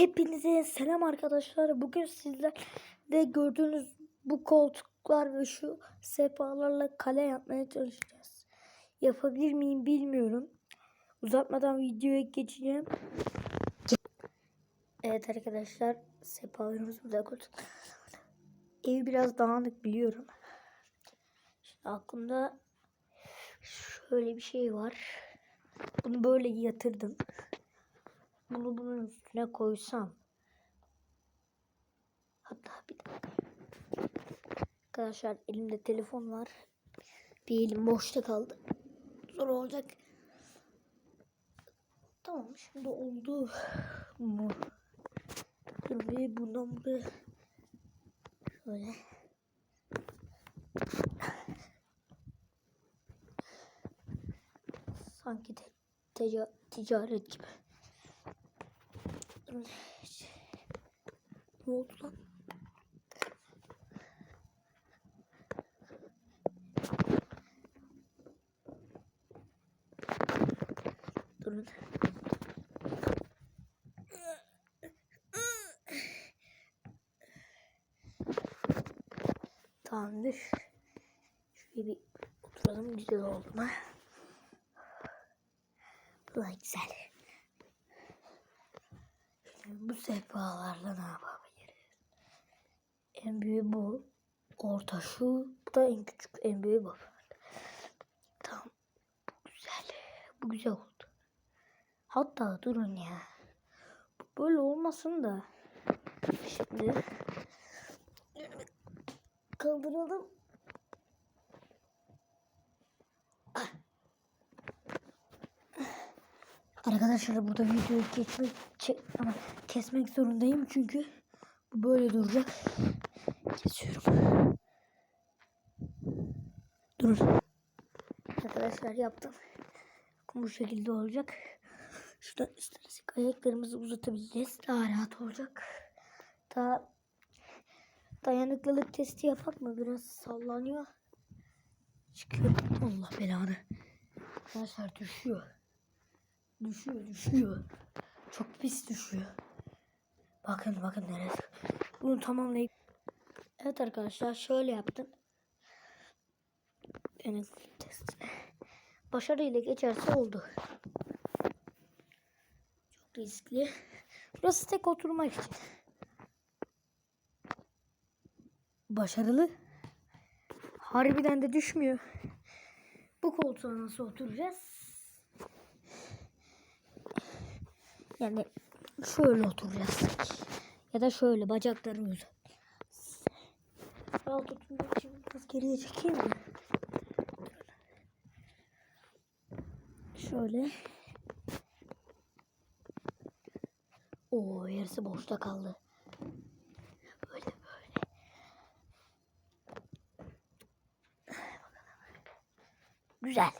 Hepinize selam arkadaşlar. Bugün sizlerle gördüğünüz bu koltuklar ve şu sehpalarla kale yapmaya çalışacağız. Yapabilir miyim bilmiyorum. Uzatmadan videoya geçeceğim. Evet arkadaşlar sehpalarımız burada koltuk. Ev biraz dağınık biliyorum. Şimdi aklımda şöyle bir şey var. Bunu böyle yatırdım. Bunu bunun üstüne koysam. Hatta bir dakika. Arkadaşlar elimde telefon var. Bir elim boşta kaldı. Zor olacak. Tamam şimdi oldu? Dur bir bundan buraya şöyle. Sanki te- teca- ticaret gibi. Ne oldu lan? Durun. Tamamdır. Şöyle bir oturalım güzel oldu mu? Ulan güzel. Bu sehpalarla ne yapabiliriz? En büyüğü bu. Orta şu. Bu da en küçük. En büyüğü bu. Tamam. Güzel. Bu güzel oldu. Hatta durun ya. Bu böyle olmasın da. Şimdi kaldıralım. Arkadaşlar burada videoyu geçmek ama kesmek zorundayım çünkü bu böyle duracak. Kesiyorum. Durun. Arkadaşlar yaptım. Bu şekilde olacak. Şuradan istersek ayaklarımızı uzatabiliriz. Daha rahat olacak. Daha dayanıklılık testi yapak mı? Biraz sallanıyor. Çıkıyor. Allah belanı. Arkadaşlar düşüyor. Düşüyor düşüyor. Çok pis düşüyor. Bakın bakın neresi. Bunu tamamlayıp. Evet arkadaşlar şöyle yaptım. Başarıyla geçerse oldu. Çok riskli. Burası tek oturmak için. Başarılı. Harbiden de düşmüyor. Bu koltuğa nasıl oturacağız? Yani şöyle oturacağız. Ya da şöyle bacaklarını uzat. Rahat oturmak için biraz geriye çekeyim mi? Şöyle. Oo yarısı boşta kaldı. Böyle böyle. Güzel.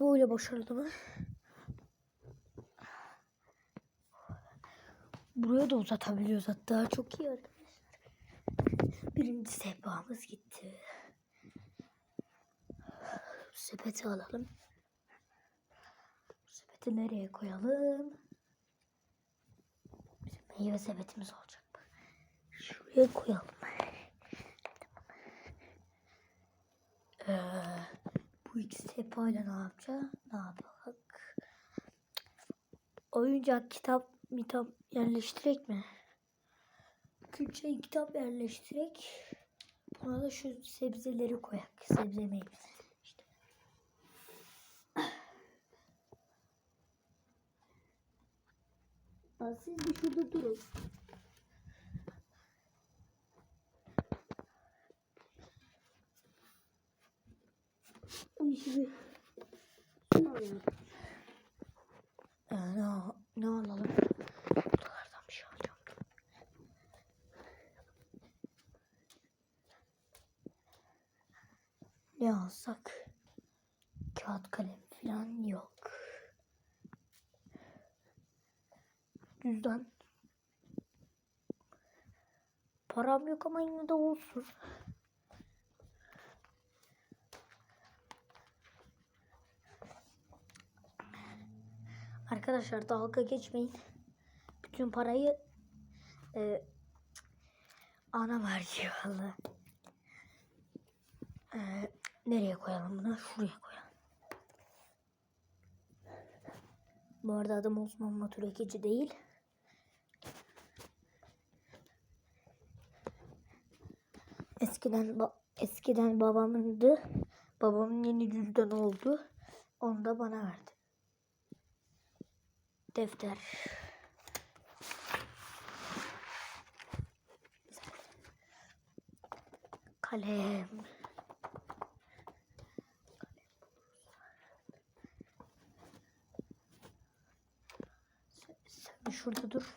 Böyle başarılı mı? Buraya da uzatabiliyoruz hatta. Çok iyi arkadaşlar. Birinci sehpamız gitti. Sepeti alalım. Sepeti nereye koyalım? Bizim meyve sepetimiz olacak. Şuraya koyalım. Ee, bu iki sehpayla ne yapacağız? Ne yapalım? Oyuncak, kitap, mitap yerleştirek mi? Külçe kitap yerleştirek. Buna da şu sebzeleri koyak. Sebze meyve. İşte. Aa, Siz bir şurada durun. Bu işi bir alalım. Ne, ne alalım? Buralardan bir şey alacağım. Ne alsak? Kağıt kalem falan yok. Cüzdan. Param yok ama yine de olsun. Arkadaşlar dalga geçmeyin. bütün parayı e, ana harcıyor valla. E, nereye koyalım bunu? Şuraya koyalım. Bu arada adım Osman Matur değil. Eskiden ba- eskiden babamındı. Babamın yeni cüzdan oldu. Onu da bana verdi. Defter. Kalem. Sen, sen şurada dur.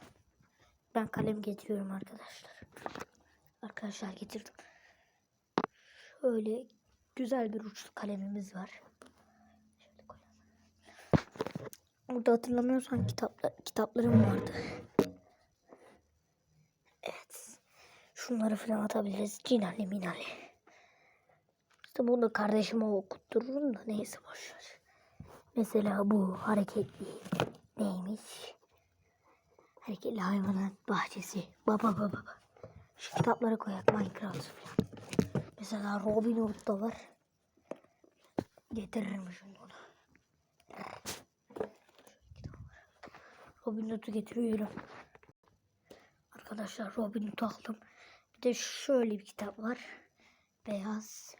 Ben kalem getiriyorum arkadaşlar. Arkadaşlar getirdim. Şöyle güzel bir uçlu kalemimiz var. Burada hatırlamıyorsan kitapla, kitaplarım vardı. Evet. Şunları falan atabiliriz. Cinali minali. İşte bunu kardeşime okuttururum da neyse boşver. Mesela bu hareketli neymiş? Hareketli hayvanat bahçesi. Baba baba baba. Şu kitapları koyak Minecraft falan. Mesela Robin Hood da var. Getiririm şimdi onu. Robin Hood'u getiriyorum. Arkadaşlar Robin Hood aldım. Bir de şöyle bir kitap var. Beyaz.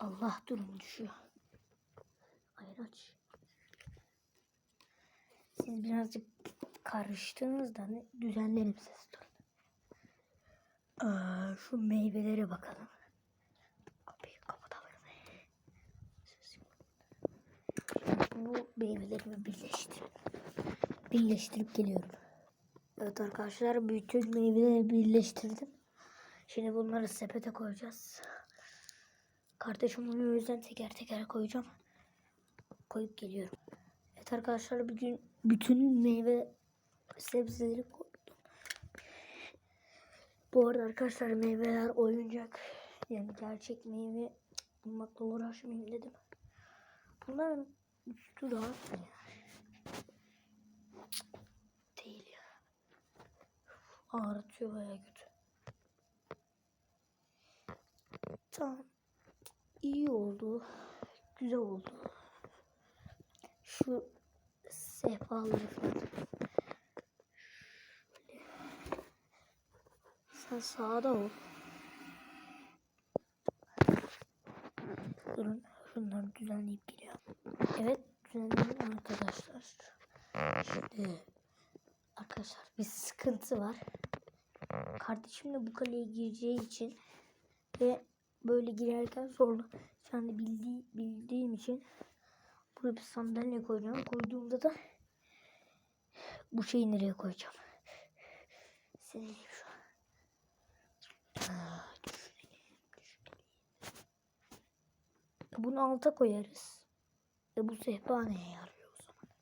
Allah durum düşüyor. Hayır aç. Siz birazcık karıştığınızda ne- düzenlerim ses. Aa, şu meyvelere bakalım. Bu meyvelerimi birleştirip birleştirip geliyorum. Evet arkadaşlar bütün meyveleri birleştirdim. Şimdi bunları sepete koyacağız. Kardeşim onu o yüzden teker teker koyacağım. Koyup geliyorum. Evet arkadaşlar bugün bütün meyve sebzeleri koydum. Bu arada arkadaşlar meyveler oyuncak. Yani gerçek meyve bulmakla uğraşmayayım dedim. Bunların üstü ya? Değil ya. Ağrıtıyor baya kötü. Tamam. İyi oldu. Güzel oldu. Şu sehpaları falan. Şöyle. Sen sağda ol. Durun. Şunları düzenleyip geliyorum. Evet düzenledim arkadaşlar. Şimdi arkadaşlar bir sıkıntı var. Kardeşim de bu kaleye gireceği için ve böyle girerken zorla yani bildiği, bildiğim için buraya bir sandalye koyacağım. Koyduğumda da bu şeyi nereye koyacağım? Senin şu an. Ah, Bunu alta koyarız. E bu sehpa neye yarıyor o zaman?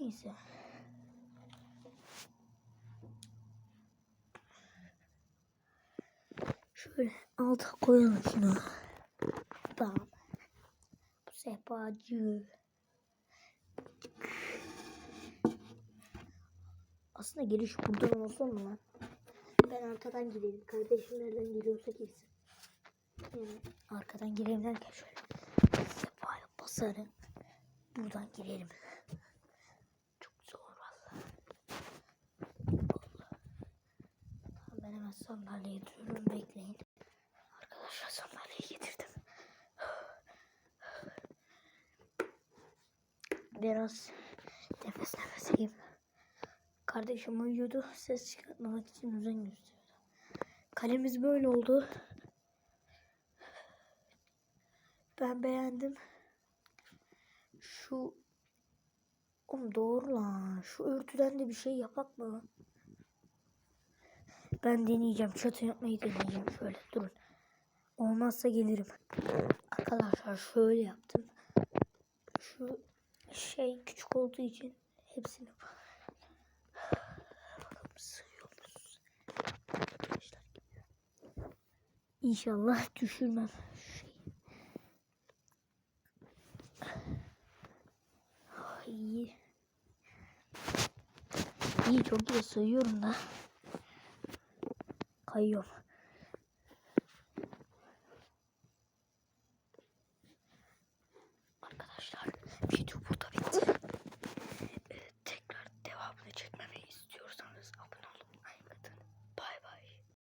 Neyse. Şöyle alta koyalım şunu. Tamam. Bu sehpacı. Aslında giriş buradan olsa mı lan? Ben arkadan gidelim. Kardeşim nereden giriyorsa girsin. Yani arkadan girelim derken şöyle. Sehpaya basarım. Buradan girelim. Çok zor vallahi. Vallahi. Tamam, sandalyeyi getiriyorum. Bekleyin. Arkadaşlar sandalyeyi getirdim. Biraz nefes nefeseyim. Kardeşim uyuyordu. Ses çıkartmamak için özen gösteriyordu. Kalemiz böyle oldu. Ben beğendim. Şu Oğlum doğru lan. Şu örtüden de bir şey yapak mı? Ben deneyeceğim. Çatı yapmayı deneyeceğim. Şöyle durun. Olmazsa gelirim. Arkadaşlar şöyle yaptım. Şu şey küçük olduğu için hepsini sığıyoruz. İnşallah düşürmem şey. Oh, iyi. İyi çok iyi sığıyorum da. Kayıyorum.